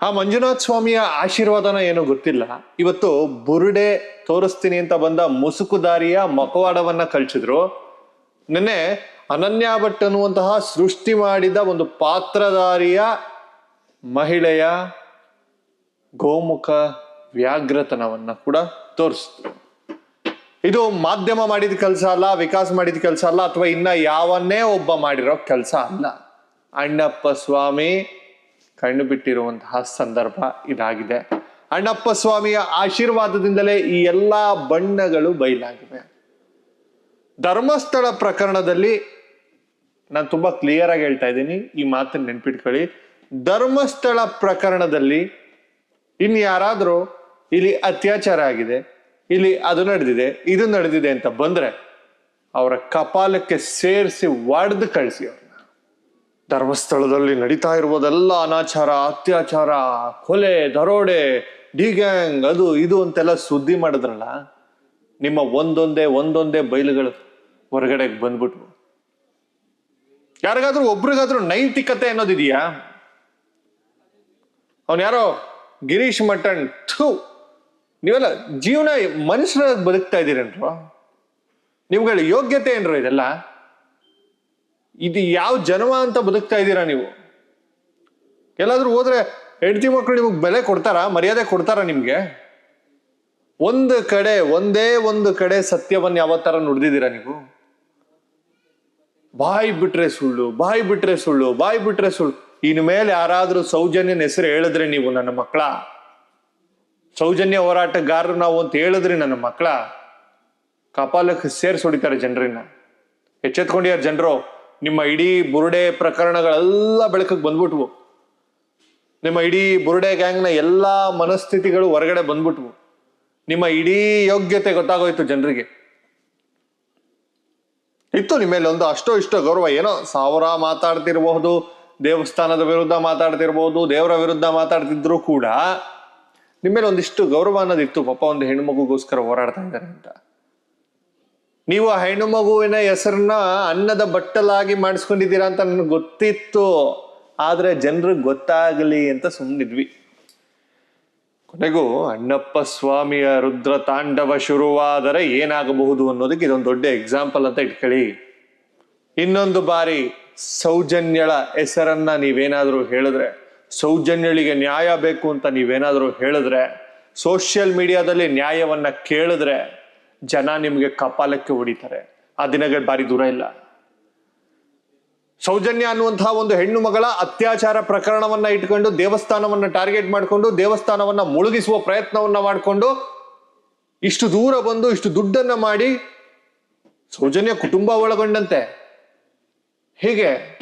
ಆ ಮಂಜುನಾಥ ಸ್ವಾಮಿಯ ಆಶೀರ್ವಾದನ ಏನು ಗೊತ್ತಿಲ್ಲ. ಇವತ್ತು ಬುರುಡೆ ತೋರಿಸ್ತೀನಿ ಅಂತ ಬಂದ ಮುಸುಕುದಾರಿಯ ಮಕವಾಡವನ್ನ ಕಳ್ಸಿದ್ರು. ನಿನ್ನೆ ಅನನ್ಯ ಭಟ್ ಅನ್ನುವಂತಹ ಸೃಷ್ಟಿ ಮಾಡಿದ ಒಂದು ಪಾತ್ರಧಾರಿಯ ಮಹಿಳೆಯ ಗೋಮುಖ ವ್ಯಾಘ್ರತನವನ್ನ ಕೂಡ ತೋರಿಸ್ತು ಇದು ಮಾಧ್ಯಮ ಮಾಡಿದ ಕೆಲಸ ಅಲ್ಲ, ವಿಕಾಸ್ ಮಾಡಿದ ಕೆಲಸ ಅಲ್ಲ, ಅಥವಾ ಇನ್ನ ಯಾವನ್ನೇ ಒಬ್ಬ ಮಾಡಿರೋ ಕೆಲಸ ಅಲ್ಲ. ಅಣ್ಣಪ್ಪ ಸ್ವಾಮಿ ಕಣ್ಣು ಬಿಟ್ಟಿರುವಂತಹ ಸಂದರ್ಭ ಇದಾಗಿದೆ. ಅಣ್ಣಪ್ಪ ಸ್ವಾಮಿಯ ಆಶೀರ್ವಾದದಿಂದಲೇ ಈ ಎಲ್ಲಾ ಬಣ್ಣಗಳು ಬಯಲಾಗಿವೆ. ಧರ್ಮಸ್ಥಳ ಪ್ರಕರಣದಲ್ಲಿ ನಾನು ತುಂಬಾ ಕ್ಲಿಯರ್ ಆಗಿ ಹೇಳ್ತಾ ಇದ್ದೀನಿ. ಈ ಮಾತನ್ನ ನೆನ್ಪಿಟ್ಕೊಳ್ಳಿ. ಧರ್ಮಸ್ಥಳ ಪ್ರಕರಣದಲ್ಲಿ ಇನ್ ಯಾರಾದ್ರೂ ಇಲ್ಲಿ ಅತ್ಯಾಚಾರ ಆಗಿದೆ, ಇಲ್ಲಿ ಅದು ನಡೆದಿದೆ, ಇದು ನಡೆದಿದೆ ಅಂತ ಬಂದ್ರೆ ಅವರ ಕಪಾಲಕ್ಕೆ ಸೇರಿಸಿ ಒಡೆದು ಕಳಿಸಿ ಅವ್ರನ್ನ ಧರ್ಮಸ್ಥಳದಲ್ಲಿ ನಡೀತಾ ಇರುವುದೆಲ್ಲ ಅನಾಚಾರ, ಅತ್ಯಾಚಾರ, ಕೊಲೆ, ದರೋಡೆ ಡಿ ಗ್ಯಾಂಗ್ ಅದು ಇದು ಅಂತೆಲ್ಲ ಸುದ್ದಿ ಮಾಡಿದ್ರಲ್ಲ, ನಿಮ್ಮ ಒಂದೊಂದೇ ಒಂದೊಂದೇ ಬಯಲುಗಳು ಹೊರಗಡೆಗೆ ಬಂದ್ಬಿಟ್ವು. ಯಾರಿಗಾದ್ರೂ ಒಬ್ರಿಗಾದ್ರೂ ನೈತಿಕತೆ ಅನ್ನೋದಿದೆಯಾ? ಅವನ್ ಯಾರೋ? ಗಿರೀಶ್ ಮಟನ್ ಥೂ! ನೀವೆಲ್ಲ ಜೀವನ ಮನುಷ್ಯರ ಬದುಕ್ತಾ ಇದ್ದೀರೇನ್ರು? ನಿಮ್ಗಳ ಯೋಗ್ಯತೆ ಏನ್ರೋ ಇದೆಲ್ಲ? ಇದು ಯಾವ ಜನ್ಮ ಅಂತ ಬದುಕ್ತಾ ಇದ್ದೀರಾ ನೀವು? ಎಲ್ಲಾದ್ರೂ ಹೋದ್ರೆ ಹೆಂಡತಿ ಮಕ್ಕಳು ನಿಮಗೆ ಬೆಲೆ ಕೊಡ್ತಾರಾ? ಮರ್ಯಾದೆ ಕೊಡ್ತಾರಾ ನಿಮಗೆ? ಒಂದು ಕಡೆ, ಒಂದೇ ಒಂದು ಕಡೆ ಸತ್ಯವನ್ನ ಯಾವತ್ತರ ನುಡಿದಿದ್ದೀರಾ ನೀವು? ಬಾಯಿ ಬಿಟ್ರೆ ಸುಳ್ಳು, ಬಾಯಿ ಬಿಟ್ರೆ ಸುಳ್ಳು, ಬಾಯಿ ಬಿಟ್ರೆ ಸುಳ್ಳು. ಇನ್ ಮೇಲೆ ಯಾರಾದ್ರೂ ಸೌಜನ್ಯನ ಹೆಸರು ಹೇಳಿದ್ರೆ ನೀವು ನನ್ನ ಮಕ್ಕಳ? ಸೌಜನ್ಯ ಹೋರಾಟಗಾರರು ನಾವು ಅಂತ ಹೇಳಿದ್ರಿ ನನ್ನ ಮಕ್ಕಳ? ಕಪಾಲಕ್ಕೆ ಸೇರಿಸೊಡಿತಾರೆ ಜನರನ್ನ. ಎಚ್ಚೆತ್ಕೊಂಡಿಯಾರ ಜನರು? ನಿಮ್ಮ ಇಡೀ ಬುರುಡೆ ಪ್ರಕರಣಗಳೆಲ್ಲ ಬೆಳಕಿಗೆ ಬಂದ್ಬಿಟ್ವು. ನಿಮ್ಮ ಇಡೀ ಬುರುಡೆ ಗ್ಯಾಂಗ್ನ ಎಲ್ಲ ಮನಸ್ಥಿತಿಗಳು ಹೊರಗಡೆ ಬಂದ್ಬಿಟ್ವು. ನಿಮ್ಮ ಇಡೀ ಯೋಗ್ಯತೆ ಗೊತ್ತಾಗೋಯ್ತು ಜನರಿಗೆ. ಇತ್ತು ನಿಮ್ಮ ಮೇಲೆ ಒಂದು ಅಷ್ಟೋ ಇಷ್ಟೋ ಗೌರವ. ಏನೋ ಸಾವಿರ ಮಾತಾಡ್ತಿರಬಹುದು, ದೇವಸ್ಥಾನದ ವಿರುದ್ಧ ಮಾತಾಡ್ತಿರ್ಬೋದು ದೇವರ ವಿರುದ್ಧ ಮಾತಾಡ್ತಿದ್ರು ಕೂಡ ನಿಮ್ಮ ಮೇಲೆ ಒಂದಿಷ್ಟು ಗೌರವ ಅನ್ನೋದಿತ್ತು. ಪಾಪ ಒಂದು ಹೆಣ್ಣು ಮಗುಗೋಸ್ಕರ ಹೋರಾಡ್ತಾ ಇದ್ದಾರೆ ಅಂತ. ನೀವು ಹೆಣ್ಣು ಮಗುವಿನ ಹೆಸರನ್ನ ಅನ್ನದ ಬಟ್ಟಲಾಗಿ ಮಾಡಿಸ್ಕೊಂಡಿದ್ದೀರಾ ಅಂತ ನನಗೆ ಗೊತ್ತಿತ್ತು. ಆದ್ರೆ ಜನರಿಗೆ ಗೊತ್ತಾಗಲಿ ಅಂತ ಸುಮ್ಮನಿದ್ವಿ ಕೊನೆಗೂ ಅಣ್ಣಪ್ಪ ಸ್ವಾಮಿಯ ರುದ್ರ ತಾಂಡವ ಶುರುವಾದರೆ ಏನಾಗಬಹುದು ಅನ್ನೋದಕ್ಕೆ ಇದೊಂದು ದೊಡ್ಡ ಎಕ್ಸಾಂಪಲ್ ಅಂತ ಇಟ್ಕೊಳ್ಳಿ. ಇನ್ನೊಂದು ಬಾರಿ ಸೌಜನ್ಯಳ ಹೆಸರನ್ನ ನೀವೇನಾದರೂ ಹೇಳಿದ್ರೆ, ಸೌಜನ್ಯಳಿಗೆ ನ್ಯಾಯ ಬೇಕು ಅಂತ ನೀವೇನಾದರೂ ಹೇಳಿದ್ರೆ ಸೋಷಿಯಲ್ ಮೀಡಿಯಾದಲ್ಲಿ ನ್ಯಾಯವನ್ನ ಕೇಳಿದ್ರೆ ಜನ ನಿಮಗೆ ಕಪಾಲಕ್ಕೆ ಹೊಡಿತಾರೆ. ಆ ದಿನಗಳು ಬಾರಿ ದೂರ ಇಲ್ಲ. ಸೌಜನ್ಯ ಅನ್ನುವಂತಹ ಒಂದು ಹೆಣ್ಣು ಮಗಳ ಅತ್ಯಾಚಾರ ಪ್ರಕರಣವನ್ನ ಇಟ್ಕೊಂಡು, ದೇವಸ್ಥಾನವನ್ನ ಟಾರ್ಗೆಟ್ ಮಾಡಿಕೊಂಡು, ದೇವಸ್ಥಾನವನ್ನ ಮುಳುಗಿಸುವ ಪ್ರಯತ್ನವನ್ನ ಮಾಡಿಕೊಂಡು ಇಷ್ಟು ದೂರ ಬಂದು ಇಷ್ಟು ದುಡ್ಡನ್ನ ಮಾಡಿ ಸೌಜನ್ಯ ಕುಟುಂಬ ಒಳಗೊಂಡಂತೆ. ಹೀಗೆ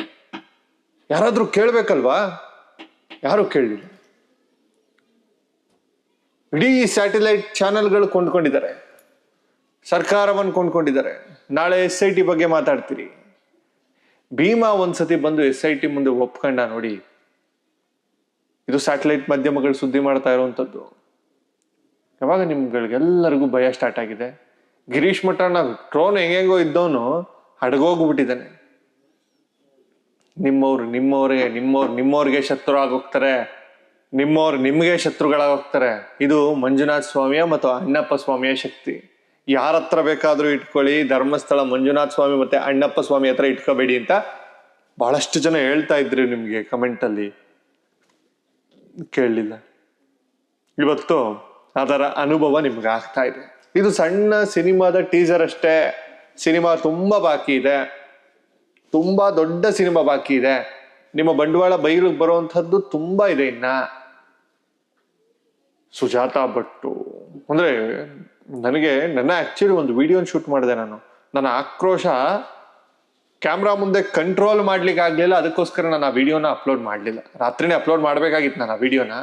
ಯಾರಾದ್ರೂ ಕೇಳ್ಬೇಕಲ್ವಾ? ಯಾರು ಕೇಳಲಿಲ್ಲ. ಇಡೀ ಸ್ಯಾಟಲೈಟ್ ಚಾನೆಲ್ಗಳು ಕೊಂಡ್ಕೊಂಡಿದ್ದಾರೆ. ಸರ್ಕಾರವನ್ನು ಕೊಂಡ್ಕೊಂಡಿದ್ದಾರೆ. ನಾಳೆ ಎಸ್ ಐ ಟಿ ಬಗ್ಗೆ ಮಾತಾಡ್ತೀರಿ. ಭೀಮಾ ಒಂದ್ಸತಿ ಬಂದು ಎಸ್ ಐ ಟಿ ಮುಂದೆ ಒಪ್ಕೊಂಡ ನೋಡಿ, ಇದು ಸ್ಯಾಟಲೈಟ್ ಮಾಧ್ಯಮಗಳು ಸುದ್ದಿ ಮಾಡ್ತಾ ಇರುವಂಥದ್ದು ಯಾವಾಗ ನಿಮ್ಗಳಿಗೆಲ್ಲರಿಗೂ ಭಯ ಸ್ಟಾರ್ಟ್ ಆಗಿದೆ. ಗಿರೀಶ್ ಮಠಣ್ಣ ಟ್ರೋನ್ ಹೆಂಗೆಂಗೋ ಇದ್ದವನು ಹಡಗೋಗ್ಬಿಟ್ಟಿದ್ದಾನೆ. ನಿಮ್ಮವ್ರು ನಿಮ್ಮವ್ರಿಗೆ ನಿಮ್ಮವ್ರು ನಿಮ್ಮವ್ರಿಗೆ ಶತ್ರು ಆಗೋಗ್ತಾರೆ ನಿಮ್ಮವ್ರು ನಿಮಗೆ ಶತ್ರುಗಳಾಗೋಗ್ತಾರೆ. ಇದು ಮಂಜುನಾಥ ಸ್ವಾಮಿಯ ಮತ್ತು ಅಣ್ಣಪ್ಪ ಸ್ವಾಮಿಯ ಶಕ್ತಿ. ಯಾರ ಹತ್ರ ಬೇಕಾದರೂ ಇಟ್ಕೊಳ್ಳಿ, ಧರ್ಮಸ್ಥಳ, ಮಂಜುನಾಥ ಸ್ವಾಮಿ ಮತ್ತೆ ಅಣ್ಣಪ್ಪ ಸ್ವಾಮಿ ಹತ್ರ ಇಟ್ಕೋಬೇಡಿ ಅಂತ ಬಹಳಷ್ಟು ಜನ ಹೇಳ್ತಾ ಇದ್ರಿ ನಿಮಗೆ ಕಮೆಂಟ್ ಅಲ್ಲಿ. ಕೇಳಲಿಲ್ಲ. ಇವತ್ತು ಅದರ ಅನುಭವ ನಿಮ್ಗೆ ಆಗ್ತಾ ಇದೆ. ಇದು ಸಣ್ಣ ಸಿನಿಮಾದ ಟೀಸರ್ ಅಷ್ಟೇ. ಸಿನಿಮಾ ತುಂಬಾ ಬಾಕಿ ಇದೆ. ತುಂಬಾ ದೊಡ್ಡ ಸಿನಿಮಾ ಬಾಕಿ ಇದೆ. ನಿಮ್ಮ ಬಂಡವಾಳ ಬೈಲಿಗೆ ಬರುವಂಥದ್ದು ತುಂಬಾ ಇದೆ ಇನ್ನ. ಸುಜಾತ ಭಟ್ಟು. ಅಂದ್ರೆ ನನಗೆ ನನ್ನ ಆ್ಯಕ್ಚುಲಿ ಒಂದು ವಿಡಿಯೋನ ಶೂಟ್ ಮಾಡಿದೆ ನಾನು. ನನ್ನ ಆಕ್ರೋಶ ಕ್ಯಾಮ್ರಾ ಮುಂದೆ ಕಂಟ್ರೋಲ್ ಮಾಡ್ಲಿಕ್ಕೆ ಆಗಲಿಲ್ಲ, ಅದಕ್ಕೋಸ್ಕರ ನಾನು ಆ ವಿಡಿಯೋನ ಅಪ್ಲೋಡ್ ಮಾಡಲಿಲ್ಲ. ರಾತ್ರಿನೇ ಅಪ್ಲೋಡ್ ಮಾಡಬೇಕಾಗಿತ್ತು ನಾನು ಆ ವಿಡಿಯೋನ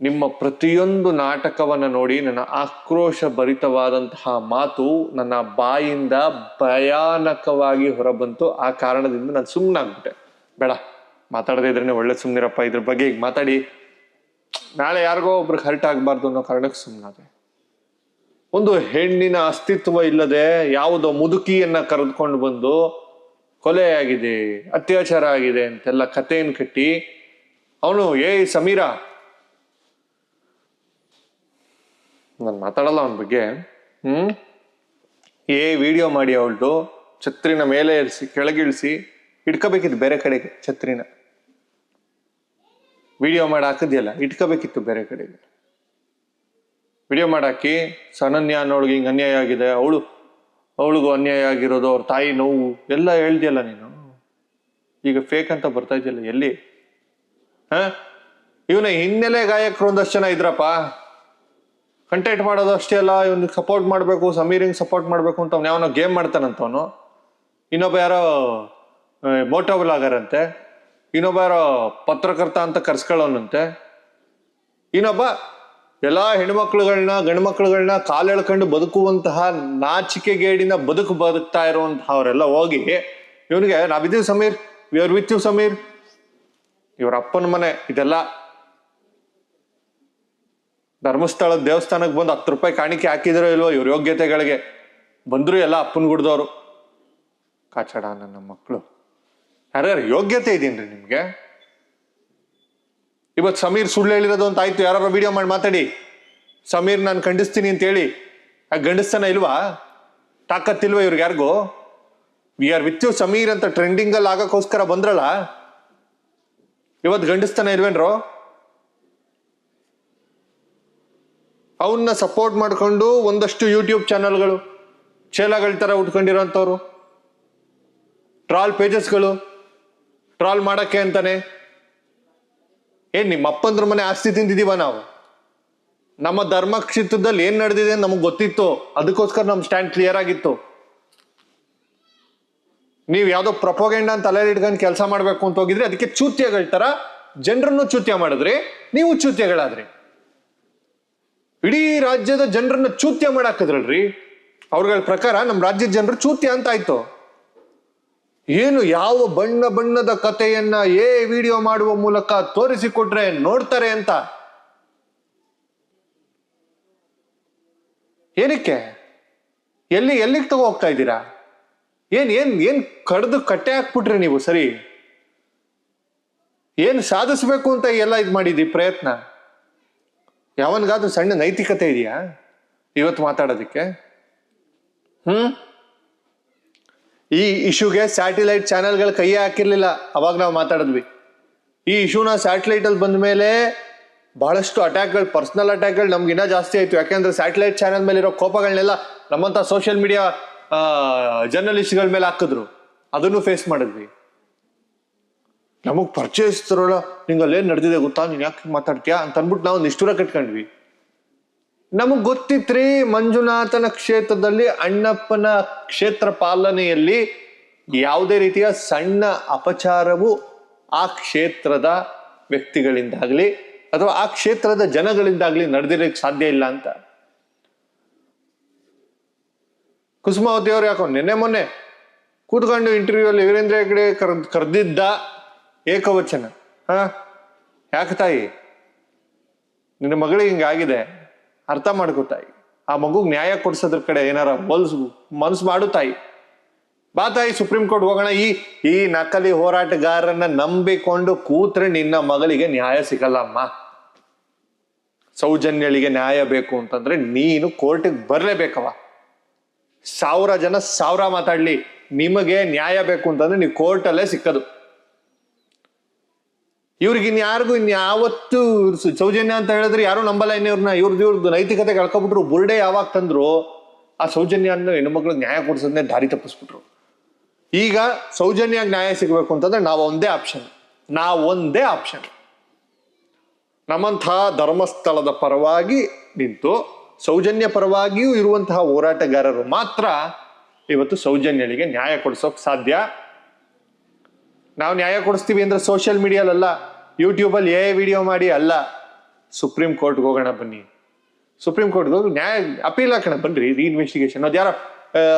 ನಿಮ್ಮ ಪ್ರತಿಯೊಂದು ನಾಟಕವನ್ನ ನೋಡಿ ನನ್ನ ಆಕ್ರೋಶ ಭರಿತವಾದಂತಹ ಮಾತು ನನ್ನ ಬಾಯಿಂದ ಭಯಾನಕವಾಗಿ ಹೊರಬಂತು. ಆ ಕಾರಣದಿಂದ ನಾನು ಸುಮ್ಮನಾಗ್ಬಿಟ್ಟೆ ಬೇಡ, ಮಾತಾಡದೇ ಇದ್ರೆ ಒಳ್ಳೆ ಸುಮ್ಮನಿರಪ್ಪ ಇದ್ರ ಬಗ್ಗೆ ಮಾತಾಡಿ. ನಾಳೆ ಯಾರಿಗೋ ಒಬ್ರಿಗೆ ಹರ್ಟ್ ಆಗಬಾರ್ದು ಅನ್ನೋ ಕಾರಣಕ್ಕೆ ಸುಮ್ಮನಾದೆ ಒಂದು ಹೆಣ್ಣಿನ ಅಸ್ತಿತ್ವ ಇಲ್ಲದೆ ಯಾವುದೋ ಮುದುಕಿಯನ್ನ ಕರೆದುಕೊಂಡು ಬಂದು ಕೊಲೆ ಆಗಿದೆ ಅತ್ಯಾಚಾರ ಆಗಿದೆ ಅಂತೆಲ್ಲ ಕಥೆಯನ್ನು ಕಟ್ಟಿ ಅವನು ಏಯ್ ಸಮೀರ! ನಾನು ಮಾತಾಡಲ್ಲ ಅವನ ಬಗ್ಗೆ. ಹ್ಮ್? ಏ, ವಿಡಿಯೋ ಮಾಡಿ ಅವಳ್ದು, ಛತ್ರಿನ ಮೇಲೆ ಇಳಿಸಿ ಕೆಳಗಿಳಿಸಿ, ಇಟ್ಕೋಬೇಕಿತ್ತು ಬೇರೆ ಕಡೆಗೆ ಛತ್ರಿನ. ವಿಡಿಯೋ ಮಾಡಿ ಹಾಕಿದ್ಯಲ್ಲ, ಇಟ್ಕೋಬೇಕಿತ್ತು ಬೇರೆ ಕಡೆಗೆ. ವಿಡಿಯೋ ಮಾಡಾಕಿ, ಸನನ್ಯ ಅನ್ನೋಳಿಗೆ ಹಿಂಗೆ ಅನ್ಯಾಯ ಆಗಿದೆ, ಅವಳು, ಅವಳಿಗೂ ಅನ್ಯಾಯ ಆಗಿರೋದು, ಅವ್ರ ತಾಯಿ ನೋವು, ಎಲ್ಲ ಹೇಳ್ದಿಯಲ್ಲ ನೀನು? ಈಗ ಫೇಕ್ ಅಂತ ಬರ್ತಾ ಇದೆಯಲ್ಲ, ಎಲ್ಲಿ? ಹ? ಇವನ ಹಿನ್ನೆಲೆ ಗಾಯಕರು ಒಂದಷ್ಟು ಜನ ಇದ್ರಪ್ಪ. ಕಂಟೆಂಟ್ ಮಾಡೋದು ಅಷ್ಟೇ ಅಲ್ಲ, ಇವನಿಗೆ ಸಪೋರ್ಟ್ ಮಾಡಬೇಕು, ಸಮೀರಿಂಗ್ ಸಪೋರ್ಟ್ ಮಾಡಬೇಕು ಅಂತ ಅವ್ನು ಯಾವನೋ ಗೇಮ್ ಮಾಡ್ತಾನಂತ ಅವನು ಇನ್ನೊಬ್ಬ ಯಾರೋ ಮೋಟೋ ಬ್ಲಾಗರಂತೆ ಇನ್ನೊಬ್ಬ ಯಾರೋ ಪತ್ರಕರ್ತ ಅಂತ ಕರ್ಸ್ಕೊಳ್ಳೋನಂತೆ. ಇನ್ನೊಬ್ಬ ಎಲ್ಲ ಹೆಣ್ಮಕ್ಳುಗಳನ್ನ ಗಂಡ್ಮಕ್ಳುಗಳನ್ನ ಕಾಲೆಳ್ಕೊಂಡು ಬದುಕುವಂತಹ ನಾಚಿಕೆಗೇಡಿನ ಬದುಕು ಬದುಕ್ತಾ ಇರುವಂತಹ ಅವರೆಲ್ಲ ಹೋಗಿ, ಇವನಿಗೆ ನಾವಿದ್ದೀವಿ Sameer we are with you Sameer. ಇವ್ರ ಅಪ್ಪನ ಮನೆ ಇದೆಲ್ಲ. ಧರ್ಮಸ್ಥಳದ ದೇವಸ್ಥಾನಕ್ಕೆ ಬಂದು ಹತ್ತು ರೂಪಾಯಿ ಕಾಣಿಕೆ ಹಾಕಿದ್ರೋ ಇಲ್ವೋ ಇವ್ರ ಯೋಗ್ಯತೆಗಳಿಗೆ. ಬಂದ್ರು ಎಲ್ಲ ಅಪ್ಪನ ಗುಡ್ದವ್ರು. ಕಾಚಡ ನನ್ನ ಮಕ್ಕಳು ಯಾರ್ಯಾರು ಯೋಗ್ಯತೆ ಇದೀನ್ರಿ ನಿಮ್ಗೆ? ಇವತ್ತು ಸಮೀರ್ ಸುಳ್ಳು ಹೇಳಿರೋದು ಅಂತ ಆಯ್ತು ಯಾರು ವಿಡಿಯೋ ಮಾಡಿ ಮಾತಾಡಿ. ಸಮೀರ್, ನಾನು ಖಂಡಿಸ್ತೀನಿ ಅಂತ ಹೇಳಿ. ಆ ಗಂಡಿಸ್ತಾನ ಇಲ್ವಾ? ತಾಕತ್ತಿಲ್ವಾ ಇವ್ರಿಗೆ ಯಾರಿಗೂ? We are with you Sameer ಅಂತ ಟ್ರೆಂಡಿಂಗ್ ಅಲ್ಲಿ ಆಗಕ್ಕೋಸ್ಕರ ಬಂದ್ರಲ್ಲ? ಇವತ್ತು ಗಂಡಿಸ್ತಾನ ಇಲ್ವೇನ್ರೋ? ಅವನ್ನ ಸಪೋರ್ಟ್ ಮಾಡಿಕೊಂಡು ಒಂದಷ್ಟು ಯೂಟ್ಯೂಬ್ ಚಾನಲ್ಗಳು ಚೇಲಗಳ ಥರ ಉಟ್ಕೊಂಡಿರೋಂಥವ್ರು. ಟ್ರಾಲ್ ಪೇಜಸ್ಗಳು ಟ್ರಾಲ್ ಮಾಡಕ್ಕೆ ಅಂತಾನೆ. ಏನ್ ನಿಮ್ಮ ಅಪ್ಪಂದ್ರ ಮನೆ ಆಸ್ತಿ ತಿಂದಿದೀವ ನಾವು? ನಮ್ಮ ಧರ್ಮ ಕ್ಷೇತ್ರದಲ್ಲಿ ಏನ್ ನಡೆದಿದೆ ನಮಗೆ ಗೊತ್ತಿತ್ತು, ಅದಕ್ಕೋಸ್ಕರ ನಮ್ ಸ್ಟ್ಯಾಂಡ್ ಕ್ಲಿಯರ್ ಆಗಿತ್ತು. ನೀವು ಯಾವ್ದೋ ಪ್ರೊಪೋಗೆಂಡ ಅಂತ ತಲೆಯಲ್ಲಿ ಇಟ್ಕೊಂಡು ಕೆಲಸ ಮಾಡ್ಬೇಕು ಅಂತ ಹೋಗಿದ್ರೆ ಅದಕ್ಕೆ ಚೂತ್ಯಗಳ ತರ ಜನರನ್ನು ಚೂತ್ಯ ಮಾಡಿದ್ರಿ, ನೀವು ಚೂತ್ಯಗಳಾದ್ರಿ ಇಡೀ ರಾಜ್ಯದ ಜನರನ್ನ ಚೂತ್ಯ ಮಾಡಾಕದ್ರಲ್ರಿ? ಅವ್ರಗಳ ಪ್ರಕಾರ ನಮ್ಮ ರಾಜ್ಯದ ಜನರು ಚೂತ್ಯ ಅಂತ ಆಯ್ತು. ಏನು ಯಾವ ಬಣ್ಣ ಬಣ್ಣದ ಕಥೆಯನ್ನ ಏ ವಿಡಿಯೋ ಮಾಡುವ ಮೂಲಕ ತೋರಿಸಿಕೊಟ್ರೆ ನೋಡ್ತಾರೆ ಅಂತ? ಏನಕ್ಕೆ? ಎಲ್ಲಿ, ಎಲ್ಲಿಗೆ ತಗೋ ಹೋಗ್ತಾ ಇದ್ದೀರಾ? ಏನ್ ಏನ್ ಏನ್ ಕಡ್ದು ಕಟ್ಟೆ ಹಾಕ್ಬಿಟ್ರಿ ನೀವು ಸರಿ? ಏನ್ ಸಾಧಿಸ್ಬೇಕು ಅಂತ ಎಲ್ಲ ಇದು ಮಾಡಿದ್ದಿ ಪ್ರಯತ್ನ? ಯಾವನ್ಗಾದ್ರೂ ಸಣ್ಣ ನೈತಿಕತೆ ಇದೆಯಾ ಇವತ್ತು ಮಾತಾಡೋದಕ್ಕೆ? ಹ್ಮ್? ಈ ಇಶ್ಯೂಗೆ ಸ್ಯಾಟಿಲೈಟ್ ಚಾನೆಲ್ಗಳು ಕೈ ಹಾಕಿರ್ಲಿಲ್ಲ, ಅವಾಗ ನಾವು ಮಾತಾಡಿದ್ವಿ. ಈ ಇಶ್ಯೂನ ಸ್ಯಾಟಲೈಟ್ ಅಲ್ಲಿ ಬಂದ ಮೇಲೆ ಬಹಳಷ್ಟು ಅಟ್ಯಾಕ್ಗಳು, ಪರ್ಸನಲ್ ಅಟ್ಯಾಕ್ಗಳು ನಮ್ಗೆ ಇನ್ನೂ ಜಾಸ್ತಿ ಆಯ್ತು. ಯಾಕೆಂದ್ರೆ ಸ್ಯಾಟಲೈಟ್ ಚಾನೆಲ್ ಮೇಲೆ ಇರೋ ಕೋಪಗಳನ್ನೆಲ್ಲ ನಮ್ಮಂತ ಸೋಷಿಯಲ್ ಮೀಡಿಯಾ ಜರ್ನಲಿಸ್ಟ್ಗಳ ಮೇಲೆ ಹಾಕಿದ್ರು. ಅದನ್ನು ಫೇಸ್ ಮಾಡಿದ್ವಿ. ನಮಗೆ ಪರಿಚಯಿಸ್ತಾರಲ್ಲ ನಿಂಗಲ್ಲೇನು ನಡೆದಿದೆ ಗೊತ್ತಾ? ನೀನು ಯಾಕೆ ಮಾತಾಡ್ತೀಯಾ ಅಂತ ಅಂದ್ಬಿಟ್ಟು ನಾವು ನಿಷ್ಠೂರ ಕಟ್ಕೊಂಡ್ವಿ. ನಮಗ್ ಗೊತ್ತಿತ್ರಿ ಮಂಜುನಾಥನ ಕ್ಷೇತ್ರದಲ್ಲಿ ಅಣ್ಣಪ್ಪನ ಕ್ಷೇತ್ರ ಪಾಲನೆಯಲ್ಲಿ ಯಾವುದೇ ರೀತಿಯ ಸಣ್ಣ ಅಪಚಾರವು ಆ ಕ್ಷೇತ್ರದ ವ್ಯಕ್ತಿಗಳಿಂದಾಗ್ಲಿ ಅಥವಾ ಆ ಕ್ಷೇತ್ರದ ಜನಗಳಿಂದಾಗ್ಲಿ ನಡೆದಿರಕ್ಕೆ ಸಾಧ್ಯ ಇಲ್ಲ ಅಂತ. ಕುಸುಮಾವತಿ ಅವ್ರು ಯಾಕೋ ನಿನ್ನೆ ಮೊನ್ನೆ ಕೂತ್ಕೊಂಡು ಇಂಟರ್ವ್ಯೂ ಅಲ್ಲಿ ವೀರೇಂದ್ರ ಹೆಗ್ಡೆ ಕರ್, ಕರೆದಿದ್ದ ಏಕವಚನ. ಹಾ? ಯಾಕೆ ತಾಯಿ? ನಿನ್ನ ಮಗಳಿಗೆ ಹಿಂಗಾಗಿದೆ. ಅರ್ಥ ಮಾಡ್ಕೋ ತಾಯಿ. ಆ ಮಗುಗೆ ನ್ಯಾಯ ಕೊಡ್ಸೋದ್ರ ಕಡೆ ಏನಾರ ಮನ್ಸು ಮನ್ಸು ಮಾಡು ತಾಯಿ. ಬಾ ತಾಯಿ ಸುಪ್ರೀಂ ಕೋರ್ಟ್ ಹೋಗೋಣ. ಈ ಈ ನಕಲಿ ಹೋರಾಟಗಾರರನ್ನ ನಂಬಿಕೊಂಡು ಕೂತ್ರೆ ನಿನ್ನ ಮಗಳಿಗೆ ನ್ಯಾಯ ಸಿಗಲ್ಲಮ್ಮ. ಸೌಜನ್ಯಳಿಗೆ ನ್ಯಾಯ ಬೇಕು ಅಂತಂದ್ರೆ ನೀನು ಕೋರ್ಟಿಗೆ ಬರ್ಲೇಬೇಕವ ಸಾವಿರ ಜನ ಸಾವಿರ ಮಾತಾಡ್ಲಿ. ನಿಮಗೆ ನ್ಯಾಯ ಬೇಕು ಅಂತಂದ್ರೆ ನೀವು ಕೋರ್ಟಲ್ಲೇ ಸಿಕ್ಕದು. ಇವ್ರಿಗೆ ಇನ್ಯಾರಿಗೂ ಇನ್ಯಾವತ್ತು ಸೌಜನ್ಯ ಅಂತ ಹೇಳಿದ್ರೆ ಯಾರು ನಂಬಲ್ಲ ಇನ್ನೇವ್ರನ್ನ ಇವ್ರದ್ದು ಇವ್ರದ್ದು ನೈತಿಕತೆ ಕಳ್ಕೊಬಿಟ್ರು, ಬುರ್ಡೆ ಯಾವಾಗ ತಂದ್ರು, ಆ ಸೌಜನ್ಯ ಅನ್ನೋ ಹೆಣ್ಮಕ್ಳಿಗೆ ನ್ಯಾಯ ಕೊಡ್ಸೋದನ್ನೇ ದಾರಿ ತಪ್ಪಿಸ್ಬಿಟ್ರು. ಈಗ ಸೌಜನ್ಯ ನ್ಯಾಯ ಸಿಗಬೇಕು ಅಂತಂದ್ರೆ ನಾವು ಒಂದೇ ಆಪ್ಷನ್ ನಾವು ಒಂದೇ ಆಪ್ಷನ್ ನಮ್ಮಂತಹ ಧರ್ಮಸ್ಥಳದ ಪರವಾಗಿ ನಿಂತು ಸೌಜನ್ಯ ಪರವಾಗಿಯೂ ಇರುವಂತಹ ಹೋರಾಟಗಾರರು ಮಾತ್ರ ಇವತ್ತು ಸೌಜನ್ಯಳಿಗೆ ನ್ಯಾಯ ಕೊಡಿಸೋಕ್ ಸಾಧ್ಯ ನಾವು ನ್ಯಾಯ ಕೊಡಿಸ್ತೀವಿ ಅಂದ್ರೆ ಸೋಷಿಯಲ್ ಮೀಡಿಯಾಲಲ್ಲ ಯೂಟ್ಯೂಬಲ್ಲಿ ಏ ವಿಡಿಯೋ ಮಾಡಿ ಅಲ್ಲ ಸುಪ್ರೀಂ ಕೋರ್ಟ್ಗೆ ಹೋಗೋಣ ಬನ್ನಿ. ಸುಪ್ರೀಂ ಕೋರ್ಟ್ಗೆ ಹೋಗಿ ನ್ಯಾಯ ಅಪೀಲ್ ಹಾಕೋಣ ಬನ್ರಿ ರೀ ಇನ್ವೆಸ್ಟಿಗೇಷನ್ ಅದು ಯಾರೋ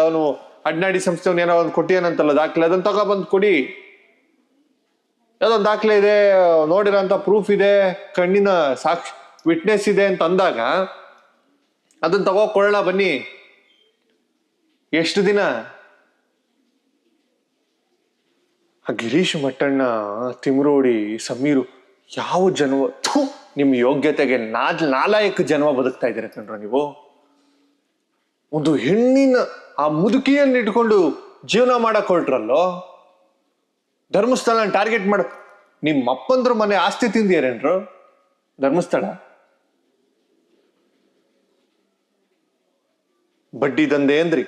ಅವನು ಅಡ್ನಾಡಿ ಸಂಸ್ಥೆ ಏನೋ ಒಂದು ಕೊಟ್ಟಿಯನಂತಲ್ಲ, ದಾಖಲೆ, ಅದನ್ನ ತಗೊಬಂದು ಕೊಡಿ. ಯಾವ್ದೊಂದು ದಾಖಲೆ ಇದೆ, ನೋಡಿರೋಂಥ ಪ್ರೂಫ್ ಇದೆ, ಕಣ್ಣಿನ ಸಾಕ್ಷಿ ವಿಟ್ನೆಸ್ ಇದೆ ಅಂತ ಅಂದಾಗ, ಅದನ್ನ ತಗೋಕೊಳ್ಳೋಣ ಬನ್ನಿ. ಎಷ್ಟು ದಿನ? ಆ ಗಿರೀಶ್ ಮಟ್ಟಣ್ಣ, ತಿಮ್ರೋಡಿ, ಸಮೀರು ಯಾವ ಜನ್ಮ ಥೂ ನಿಮ್ಮ ಯೋಗ್ಯತೆಗೆ ನಾಲ್ ನಾಲಾಯಕ ಜನ್ಮ ಬದುಕ್ತಾ ಇದ್ದೀರ ಕಣ್ರ ನೀವು. ಒಂದು ಹೆಣ್ಣಿನ ಆ ಮುದುಕಿಯನ್ನು ಇಟ್ಕೊಂಡು ಜೀವನ ಮಾಡಕ್ ಹೊರಟ್ರಲ್ಲೋ? ಧರ್ಮಸ್ಥಳ ಟಾರ್ಗೆಟ್ ಮಾಡ. ನಿಮ್ಮ ಅಪ್ಪಂದ್ರ ಮನೆ ಆಸ್ತಿ ತಿಂದಿಯಾರೇನ್ರು ಧರ್ಮಸ್ಥಳ? ಬಡ್ಡಿ ದಂಧೆ ಅಂದ್ರಿ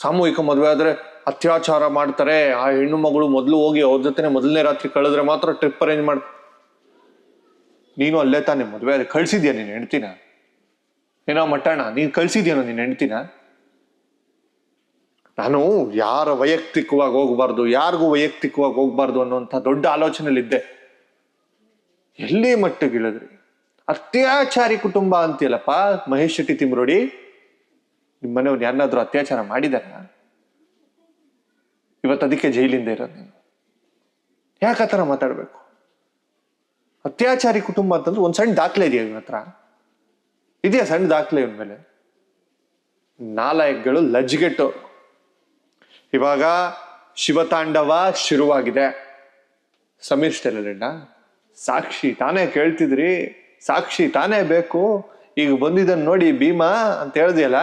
ಸಾಮೂಹಿಕ ಮದುವೆ ಆದ್ರೆ ಅತ್ಯಾಚಾರ ಮಾಡ್ತಾರೆ, ಆ ಹೆಣ್ಣು ಮಗಳು ಮೊದಲು ಹೋಗಿ ಅವ್ರ ಜೊತೆ ಮೊದಲನೇ ರಾತ್ರಿ ಕಳೆದ್ರೆ ಮಾತ್ರ ಟ್ರಿಪ್ ಅರೇಂಜ್ ಮಾಡ್ ನೀನು ಅಲ್ಲೇ ತಾನೆ ಮದುವೆ ಕಳ್ಸಿದ್ಯಾ ನೀನು ಹೆಣ್ತೀನ ಏನೋ ಮಟ್ಟಣ್ಣ, ನೀನು ಕಳ್ಸಿದ್ಯಾನೋ ನೀನು ಹೆಣ್ತೀನ ನಾನು ಯಾರ ವೈಯಕ್ತಿಕವಾಗಿ ಹೋಗ್ಬಾರ್ದು, ಯಾರಿಗೂ ವೈಯಕ್ತಿಕವಾಗಿ ಹೋಗ್ಬಾರ್ದು ಅನ್ನುವಂಥ ದೊಡ್ಡ ಆಲೋಚನೆಯಲ್ಲಿದ್ದೆ. ಎಲ್ಲಿ ಮಟ್ಟಗಿಳಿದ್ರಿ? ಅತ್ಯಾಚಾರಿ ಕುಟುಂಬ ಅಂತೀಯಲ್ಲಪ್ಪ, ಮಹೇಶ್ ಶೆಟ್ಟಿ ತಿಮ್ರೋಡಿ? ನಿಮ್ಮ ಮನೆಯವ್ರು ಯಾರನ್ನಾದ್ರೂ ಅತ್ಯಾಚಾರ ಮಾಡಿದಾರ? ಇವತ್ತು ಅದಕ್ಕೆ ಜೈಲಿಂದ ಇರೋದು ನೀನು. ಯಾಕೆ ಆ ಥರ ಮಾತಾಡಬೇಕು? ಅತ್ಯಾಚಾರಿ ಕುಟುಂಬ ಅಂತಂದ್ರೆ ಒಂದು ಸಣ್ಣ ದಾಖಲೆ ಇದೆಯಾ ಇವನ ಹತ್ರ? ಇದೆಯಾ ಸಣ್ಣ ದಾಖಲೆ ಇವನ ಮೇಲೆ? ನಾಲಾಯಕ್ಗಳು ಲಜ್ಗೆಟ್ಟು ಇವಾಗ ಶಿವತಾಂಡವ ಶುರುವಾಗಿದೆ. ಸಮೀರ್ ಸ್ಟೆಲ್ಲ ಸಾಕ್ಷಿ ತಾನೇ ಕೇಳ್ತಿದ್ರಿ. ಸಾಕ್ಷಿ ತಾನೇ ಬೇಕು. ಈಗ ಬಂದಿದ್ದನ್ನು ನೋಡಿ ಭೀಮಾ ಅಂತ ಹೇಳ್ದಿಯಲ್ಲ?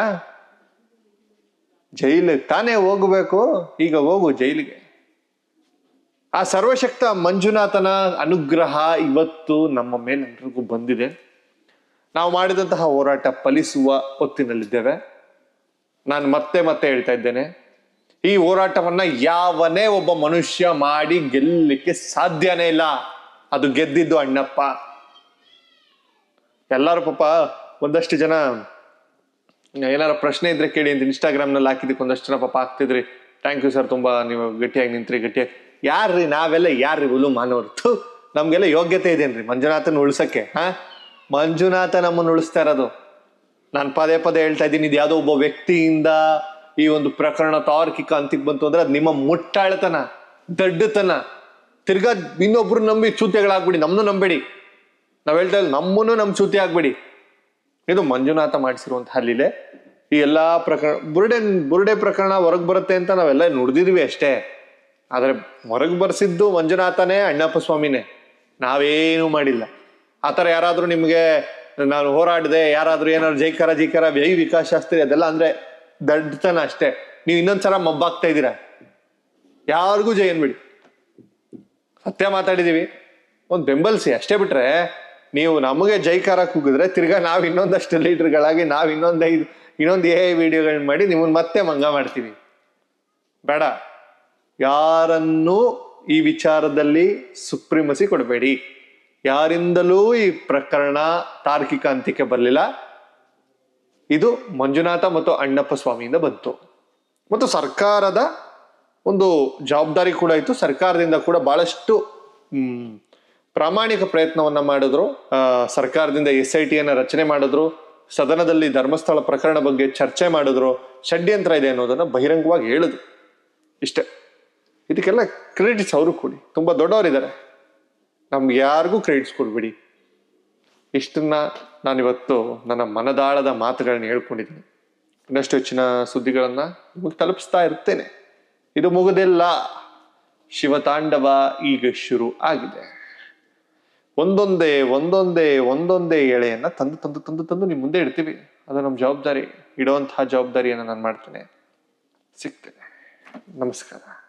ಜೈಲಿಗೆ ತಾನೇ ಹೋಗಬೇಕು? ಈಗ ಹೋಗು ಜೈಲಿಗೆ. ಆ ಸರ್ವಶಕ್ತ ಮಂಜುನಾಥನ ಅನುಗ್ರಹ ಇವತ್ತು ನಮ್ಮ ಮೇಲೆಲ್ಲರಿಗೂ ಬಂದಿದೆ. ನಾವು ಮಾಡಿದಂತಹ ಹೋರಾಟ ಫಲಿಸುವ ಹೊತ್ತಿನಲ್ಲಿದ್ದೇವೆ. ನಾನು ಮತ್ತೆ ಮತ್ತೆ ಹೇಳ್ತಾ ಇದ್ದೇನೆ. ಈ ಹೋರಾಟವನ್ನ ಯಾವನೇ ಒಬ್ಬ ಮನುಷ್ಯ ಮಾಡಿ ಗೆಲ್ಲಲಿಕ್ಕೆ ಸಾಧ್ಯನೇ ಇಲ್ಲ. ಅದು ಗೆದ್ದಿದ್ದು ಅಣ್ಣಪ್ಪ. ಎಲ್ಲರೂ ಪಾಪ ಒಂದಷ್ಟು ಜನ ಏನಾರ ಪ್ರಶ್ನೆ ಇದ್ರೆ ಕೇಳಿ ಅಂತ ಇನ್ಸ್ಟಾಗ್ರಾಮ್ನಲ್ಲಿ ಹಾಕಿದ್ದಕ್ಕೆ ಒಂದಷ್ಟು ಜನ ಪಾಪ ಹಾಕ್ತಿದ್ರಿ. ಥ್ಯಾಂಕ್ ಯು ಸರ್ ತುಂಬಾ ನೀವು ಗಟ್ಟಿಯಾಗಿ ನಿಂತ್ರಿ, ಗಟ್ಟಿಯಾಗಿ. ಯಾರ್ರಿ ನಾವೆಲ್ಲ, ಯಾರ್ರಿ ಹುಲು ಮಾನವರು? ನಮಗೆಲ್ಲ ಯೋಗ್ಯತೆ ಇದೇನ್ರಿ ಮಂಜುನಾಥನ್ ಉಳ್ಸಕ್ಕೆ, ಹಾ? ಮಂಜುನಾಥ ನಮ್ಮನ್ನು ಉಳಿಸ್ತಾ ಇರೋದು. ನಾನು ಪದೇ ಪದೇ ಹೇಳ್ತಾ ಇದ್ದೀನಿ, ಇದು ಯಾವುದೋ ಒಬ್ಬ ವ್ಯಕ್ತಿಯಿಂದ ಈ ಒಂದು ಪ್ರಕರಣ ತಾರ್ಕಿಕ ಅಂತಿಕ್ ಬಂತು ಅಂದ್ರೆ ಅದು ನಿಮ್ಮ ಮುಟ್ಟಾಳತನ, ದಡ್ಡತನ. ತಿರ್ಗಾ ಇನ್ನೊಬ್ರು ನಂಬಿ ಚೂತ್ಯಗಳಾಗ್ಬಿಡಿ ನಮ್ಮನ್ನು ನಂಬೇಡಿ. ನಾವ್ ಹೇಳ್ತಾ ಇಲ್ಲ ನಮ್ಮನ್ನು ನಮ್ ಚೂತಿ ಆಗ್ಬೇಡಿ. ಇದು ಮಂಜುನಾಥ ಮಾಡಿಸಿರುವಂತಹ ಲೀಲೆ. ಈ ಎಲ್ಲಾ ಪ್ರಕರಣ, ಬುರುಡೆ ಬುರುಡೆ ಪ್ರಕರಣ ಹೊರಗ್ ಬರುತ್ತೆ ಅಂತ ನಾವೆಲ್ಲ ನುಡಿದಿದ್ವಿ ಅಷ್ಟೇ. ಆದ್ರೆ ಹೊರಗ್ ಬರ್ಸಿದ್ದು ಮಂಜುನಾಥನೇ ಅಣ್ಣಪ್ಪ ಸ್ವಾಮಿನೇ ನಾವೇನು ಮಾಡಿಲ್ಲ. ಆತರ ಯಾರಾದ್ರೂ ನಿಮ್ಗೆ ನಾನು ಹೋರಾಡಿದೆ, ಯಾರಾದ್ರೂ ಏನಾದ್ರು ಜೈಕಾರ ಜೈಕಾರ, ವ್ಯಯ ವಿಕಾಸ ಶಾಸ್ತ್ರಿ ಅದೆಲ್ಲ ಅಂದ್ರೆ ದಡ್ಡತನ ಅಷ್ಟೇ. ನೀವು ಇನ್ನೊಂದ್ಸಲ ಮಬ್ಬಾಗ್ತಾ ಇದ್ದೀರಾ? ಯಾರಿಗೂ ಜೈ ಅನ್ಬಿಡಿ. ಸತ್ಯ ಮಾತಾಡಿದೀವಿ ಒಂದು ಬೆಂಬಲಿಸಿ, ಅಷ್ಟೇ ಬಿಟ್ರೆ ನೀವು ನಮಗೆ ಜೈಕಾರ ಕೂಗಿದ್ರೆ ತಿರ್ಗಾ ನಾವು ಇನ್ನೊಂದಷ್ಟು ಲೀಡರ್ಗಳಾಗಿ ನಾವು ಇನ್ನೊಂದೈದು ಇನ್ನೊಂದ್ ಏ ವಿಡಿಯೋಗಳನ್ನ ಮಾಡಿ ನಿಮ್ಮನ್ನ ಮತ್ತೆ ಮಂಗ ಮಾಡ್ತೀವಿ. ಬೇಡ. ಯಾರನ್ನೂ ಈ ವಿಚಾರದಲ್ಲಿ ಸುಪ್ರೀಮಸಿ ಕೊಡಬೇಡಿ. ಯಾರಿಂದಲೂ ಈ ಪ್ರಕರಣ ತಾರ್ಕಿಕ ಅಂತ್ಯಕ್ಕೆ ಬರಲಿಲ್ಲ. ಇದು ಮಂಜುನಾಥ ಮತ್ತು ಅಣ್ಣಪ್ಪ ಸ್ವಾಮಿಯಿಂದ ಬಂತು. ಮತ್ತು ಸರ್ಕಾರದ ಒಂದು ಜವಾಬ್ದಾರಿ ಕೂಡ ಇತ್ತು. ಸರ್ಕಾರದಿಂದ ಕೂಡ ಬಹಳಷ್ಟು ಪ್ರಾಮಾಣಿಕ ಪ್ರಯತ್ನವನ್ನ ಮಾಡಿದ್ರು. ಸರ್ಕಾರದಿಂದ ಎಸ್ ಐ ಟಿಯನ್ನು ರಚನೆ ಮಾಡಿದ್ರು. ಸದನದಲ್ಲಿ ಧರ್ಮಸ್ಥಳ ಪ್ರಕರಣ ಬಗ್ಗೆ ಚರ್ಚೆ ಮಾಡಿದ್ರು. ಷಡ್ಯಂತ್ರ ಇದೆ ಅನ್ನೋದನ್ನ ಬಹಿರಂಗವಾಗಿ ಹೇಳಿದ್ರು. ಇಷ್ಟೇ. ಇದಕ್ಕೆಲ್ಲ ಕ್ರೆಡಿಟ್ಸ್ ಅವರು ಕೊಡಿ. ತುಂಬಾ ದೊಡ್ಡವರಿದ್ದಾರೆ. ನಮ್ಗೆ ಯಾರಿಗೂ ಕ್ರೆಡಿಟ್ಸ್ ಕೊಡ್ಬಿಡಿ. ಇಷ್ಟನ್ನ ನಾನಿವತ್ತು ನನ್ನ ಮನದಾಳದ ಮಾತುಗಳನ್ನ ಹೇಳ್ಕೊಂಡಿದ್ದೀನಿ. ಇನ್ನಷ್ಟು ಹೆಚ್ಚಿನ ಸುದ್ದಿಗಳನ್ನ ನಿಮಗೆ ತಲುಪಿಸ್ತಾ ಇರ್ತೇನೆ. ಇದು ಮುಗುದಿಲ್ಲ. ಶಿವತಾಂಡವ ಈಗ ಶುರು ಆಗಿದೆ. ಒಂದೊಂದೇ ಒಂದೊಂದೇ ಒಂದೊಂದೇ ಎಳೆಯನ್ನು ತಂದು ತಂದು ತಂದು ತಂದು ನಿಮ್ಮ ಮುಂದೆ ಇಡ್ತೀವಿ. ಅದು ನಮ್ಮ ಜವಾಬ್ದಾರಿ. ಇಡುವಂತಹ ಜವಾಬ್ದಾರಿಯನ್ನು ನಾನು ಮಾಡ್ತೇನೆ. ಸಿಗ್ತೇನೆ. ನಮಸ್ಕಾರ.